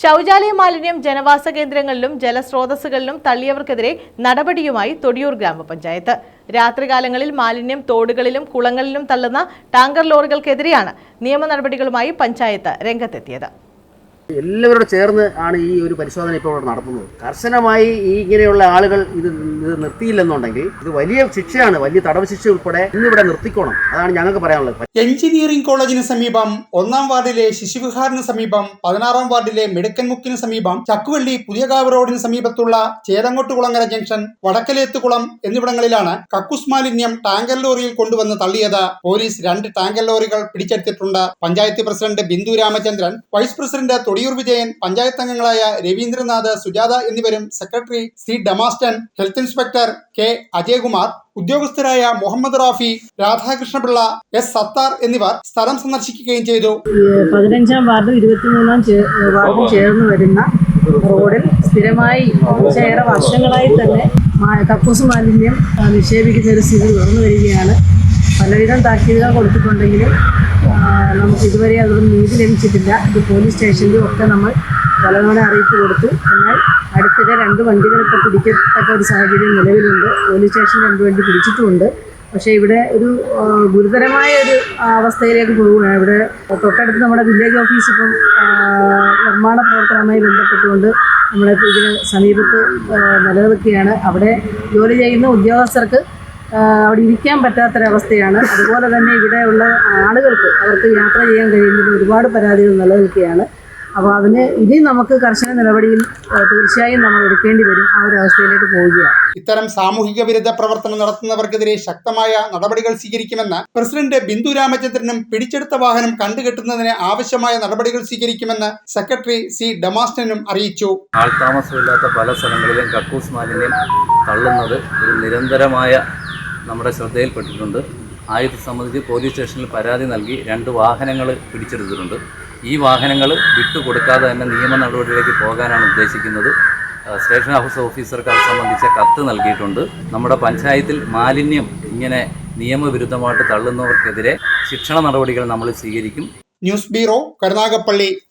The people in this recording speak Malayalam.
ശൗചാലയ മാലിന്യം ജനവാസ കേന്ദ്രങ്ങളിലും ജലസ്രോതസ്സുകളിലും തള്ളിയവർക്കെതിരെ നടപടിയുമായി തൊടിയൂർ ഗ്രാമപഞ്ചായത്ത്. രാത്രികാലങ്ങളിൽ മാലിന്യം തോടുകളിലും കുളങ്ങളിലും തള്ളുന്ന ടാങ്കർ ലോറികൾക്കെതിരെയാണ് നിയമ നടപടികളുമായി പഞ്ചായത്ത് രംഗത്തെത്തിയത്. എല്ലാവരോട് ചേർന്ന് ആണ് ഈ ഒരു പരിശോധന ഇപ്പോൾ ഇവിടെ നടത്തുന്നത്. കർശനമായി ഈ ഇങ്ങനെയുള്ള ആളുകൾ ഇത് ഇത് നിർത്തിയില്ലെന്നുണ്ടെങ്കിൽ ഇത് വലിയ ശിക്ഷയാണ് വലിയ തടവ് ശിക്ഷ ഉൾപ്പെടെ ഇന്നിവിടെ നിർത്തിക്കോണം. അതാണ് ഞങ്ങൾക്ക് പറയാനുള്ളത്. എഞ്ചിനീയറിംഗ് കോളേജിന് സമീപം ഒന്നാം വാർഡിലെ ശിശുവിഹാറിന് സമീപം പതിനാറാം വാർഡിലെ മെടുക്കൻമുക്കിന് സമീപം ചക്കുവള്ളി പുതിയകാവ് റോഡിന് സമീപത്തുള്ള ചേലങ്ങോട്ടുകുളങ്ങര ജംഗ്ഷൻ വടക്കലേത്തുകുളം എന്നിവിടങ്ങളിലാണ് കക്കൂസ് മാലിന്യം ടാങ്കർ ലോറിയിൽ കൊണ്ടുവന്ന് തള്ളിയത്. പോലീസ് രണ്ട് ടാങ്കർ ലോറികൾ പിടിച്ചെടുത്തിട്ടുണ്ട്. Panchayat president Bindu Ramachandran vice president Thodiyoor Vijayan panchayat അംഗങ്ങളായ രവീന്ദ്രനാഥ് സുജാത എന്നിവരും സെക്രട്ടറി സി ഡമാസ്റ്റൻ ഹെൽത്ത് ഇൻസ്പെക്ടർ കെ അജയകുമാർ ഉദ്യോഗസ്ഥരായ മുഹമ്മദ് റാഫി രാധാകൃഷ്ണപിള്ള എസ് സത്താർ എന്നിവർ സ്ഥലം സന്ദർശിക്കുകയും ചെയ്തു. പതിനഞ്ചാം വാർഡും ഇരുപത്തിമൂന്നാം വാർഡും ചേർന്ന് വരുന്ന റോഡിൽ സ്ഥിരമായി ഏറെ വർഷങ്ങളായി തന്നെ കക്കൂസ് മാലിന്യം നിക്ഷേപിക്കുന്ന ഒരു സ്ഥിതി തുറന്നു വരികയാണ്. പലവിധം താക്കീതുകൾ കൊടുത്തിട്ടുണ്ടെങ്കിലും നമുക്ക് ഇതുവരെ അതൊന്നും നീതി ലഭിച്ചിട്ടില്ല. ഇത് പോലീസ് സ്റ്റേഷനിലും ഒക്കെ നമ്മൾ പലതവണ അറിയിപ്പ് കൊടുത്തു. എന്നാൽ അടുത്തിടെ രണ്ട് വണ്ടികൾ ഇപ്പോൾ പിടിക്കത്തക്ക ഒരു സാഹചര്യം നിലവിലുണ്ട്. പോലീസ് സ്റ്റേഷൻ രണ്ട് വണ്ടി പിടിച്ചിട്ടുമുണ്ട്. പക്ഷേ ഇവിടെ ഒരു ഗുരുതരമായ ഒരു അവസ്ഥയിലേക്ക് പോവുകയാണ്. ഇവിടെ തൊട്ടടുത്ത് നമ്മുടെ വില്ലേജ് ഓഫീസ് ഇപ്പം നിർമ്മാണ പ്രവർത്തനവുമായി ബന്ധപ്പെട്ടുകൊണ്ട് ഇപ്പം ഇതിന് സമീപത്ത് നിലനിൽക്കുകയാണ്. അവിടെ ജോലി ചെയ്യുന്ന ഉദ്യോഗസ്ഥർക്ക് അവിടെ ഇരിക്കാൻ പറ്റാത്തൊരവസ്ഥയാണ്. അതുപോലെ തന്നെ ഇവിടെയുള്ള ആളുകൾക്ക് അവർക്ക് യാത്ര ചെയ്യാൻ കഴിയുന്നതിൽ ഒരുപാട് പരാതികൾ നിലനിൽക്കുകയാണ്. അപ്പോൾ അതിന് ഇനി നമുക്ക് കർശന നടപടിയിൽ തീർച്ചയായും നമ്മൾ എടുക്കേണ്ടി വരും ആ ഒരു അവസ്ഥയിലേക്ക് പോവുകയാണ്. ഇത്തരം സാമൂഹിക വിരുദ്ധ പ്രവർത്തനം നടത്തുന്നവർക്കെതിരെ ശക്തമായ നടപടികൾ സ്വീകരിക്കുമെന്ന് പ്രസിഡന്റ് ബിന്ദു രാമചന്ദ്രനും പിടിച്ചെടുത്ത വാഹനം കണ്ടുകെട്ടുന്നതിന് ആവശ്യമായ നടപടികൾ സ്വീകരിക്കുമെന്ന് സെക്രട്ടറി സി ഡമാസ്റ്റനും അറിയിച്ചു. ആൾ താമസമില്ലാത്ത പല സ്ഥലങ്ങളിലും കക്കൂസ് മാലിന്യം തള്ളുന്നത് ഒരു നിരന്തരമായ നമ്മുടെ ശ്രദ്ധയിൽപ്പെട്ടിട്ടുണ്ട്. ആയത് സംബന്ധിച്ച് പോലീസ് സ്റ്റേഷനിൽ പരാതി നൽകി രണ്ട് വാഹനങ്ങൾ പിടിച്ചെടുത്തിട്ടുണ്ട്. ഈ വാഹനങ്ങൾ വിട്ടുകൊടുക്കാതെ തന്നെ നിയമ നടപടിയിലേക്ക് പോകാനാണ് ഉദ്ദേശിക്കുന്നത്. സ്റ്റേഷൻ ഹൗസ് ഓഫീസർക്ക് അത് സംബന്ധിച്ച കത്ത് നൽകിയിട്ടുണ്ട്. നമ്മുടെ പഞ്ചായത്തിൽ മാലിന്യം ഇങ്ങനെ നിയമവിരുദ്ധമായിട്ട് തള്ളുന്നവർക്കെതിരെ ശിക്ഷണ നടപടികൾ നമ്മൾ സ്വീകരിക്കും. News bureau Karunagappally.